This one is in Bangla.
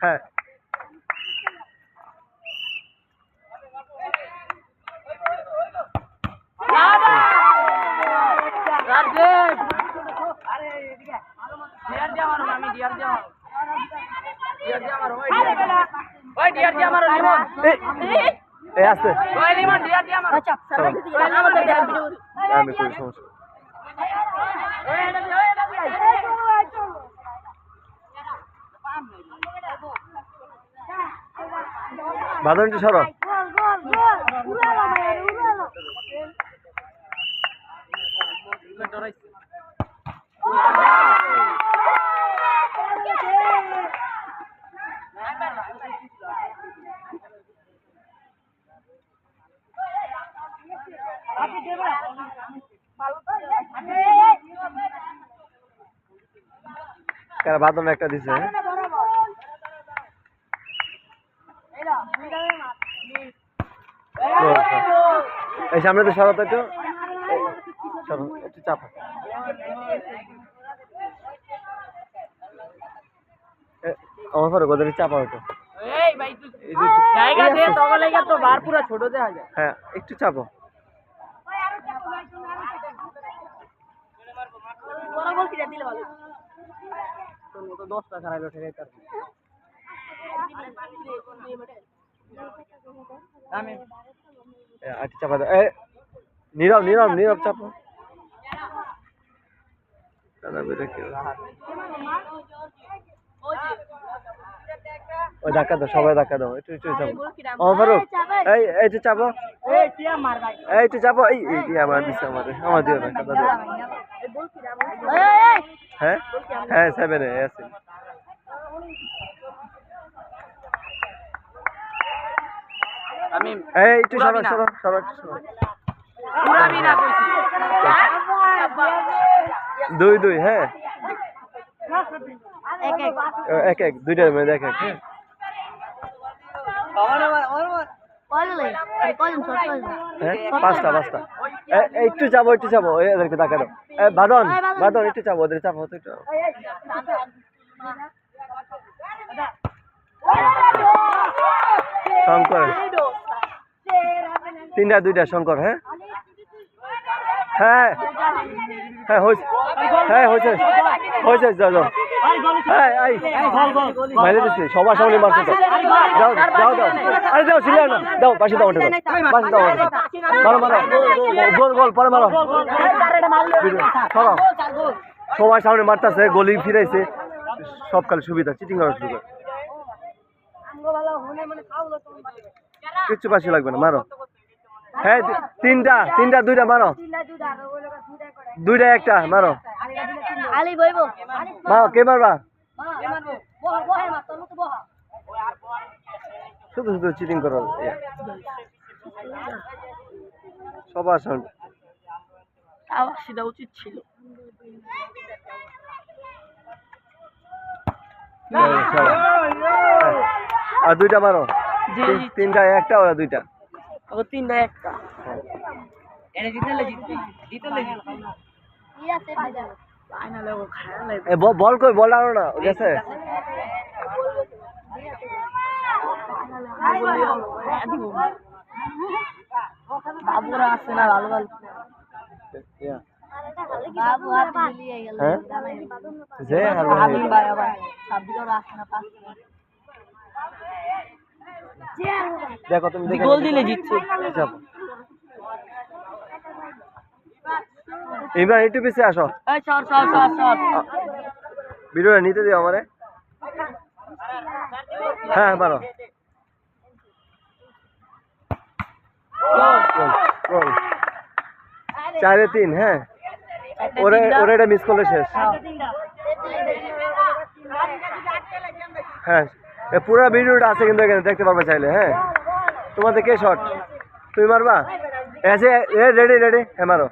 হ্যাঁ ডিয়ার দিয়ে মারো আমি ডিয়ার দিয়ে মারো ডিয়ার দিয়ে মারো ওই ডিয়ার দিয়ে মারো। ওই ডিয়ার দিয়ে মারো লিমন এই এই আসতে ওই লিমন ডিয়ার দিয়ে মারো চলো। আমাদের ডিয়ার দিয়ে আমি করি সমস্যা ওই এটা দিয়ে ওই এটা দিয়ে বাদনটি সরো। বাদন একটা দিছে হ্যাঁ? এই সামনে তো সরো তো একটু। একটু চাপো আমার পরে গোদের চাপা যায়। হ্যাঁ একটু চাপো। দশটা খারাপ উঠে গেছে আমি এ, একটু চাপা দাও এ নীরব নীরব নীরব চাপো। দাদা বেটা কি ওই ধাক্কা দাও সবাই ধাক্কা দাও। একটু একটু চাপো। ও ফারুক এই এই একটু চাপো। এই তুই মার ভাই এই একটু চাপো এই এই দিয়ে আমার দিছে আমার আমার দিও না কাদা দিও হ্যাঁ? হ্যাঁ সেভেনে আছে। এই একটু সরো পুরাবি না। সরো সরো একটু সরো পুরাবি না কইছি। দুই দুই হ্যাঁ? এক এক। দুইটার মধ্যে এক এক হ্যাঁ? হ্যাঁ? পাঁচটা পাঁচটা। একটু যাব একটু যাব ওই এদেরকে দেখা এ, বাদন বাদন। একটু যাব ওদের চাপো একটু শঙ্কর। তিনটা, দুইটা, শঙ্কর হ্যাঁ? হ্যাঁ। হ্যাঁ হ্যাঁ যাও হ্যাঁ সবার সামনে যাও যাও আরে, যাও না দাও দাও। ওটা দাও পরে মারো। মারতেছে, গলি ফিরাইছে। সব কাল সুবিধা, চিটিং করার সুবিধা। কিচ্ছু পাশে লাগবে না, মারো। হ্যাঁ তিনটা তিনটা দুইটা মারো। দুইটা একটা মারো। মারো কে মারবা? শুধু শুধু চিটিং করো। সবার সামনে আবার সেটা উচিত ছিল। চলো, চলো। আর দুইটা মারো। তিনটা একটা ওরা দুইটা। আবার তিনটা একটা। এটা জিতলে জিতবি। জিতলে জিতবি। ফাইনালে ও এ বল কই বল আনো না গেছে বাবুরা আসছে না ভালো ভালো ইয়া। বাবু হাত মিলিয়ে গেল। হ্যাঁ? যে আর ভাই আবার সাব্বিরও আসছে না পাঁচ দেখো তুমি দেখে গোল দিলে জিতছে। ইমরান একটু পিছিয়ে আসো। এই সর সর সর সর। ভিডিওটা নিতে দিও আমারে। হ্যাঁ গোল। চারে তিন হ্যাঁ। ওরে ওরে এটা মিস করলে শেষ। হ্যাঁ। পুরো ভিডিওটা আছে কিন্তু এখানে দেখতে পারবে চাইলে হ্যাঁ? তোমাদের কে শট তুমি মারবা? এসে এ রেডি রেডি হ্যাঁ। মারো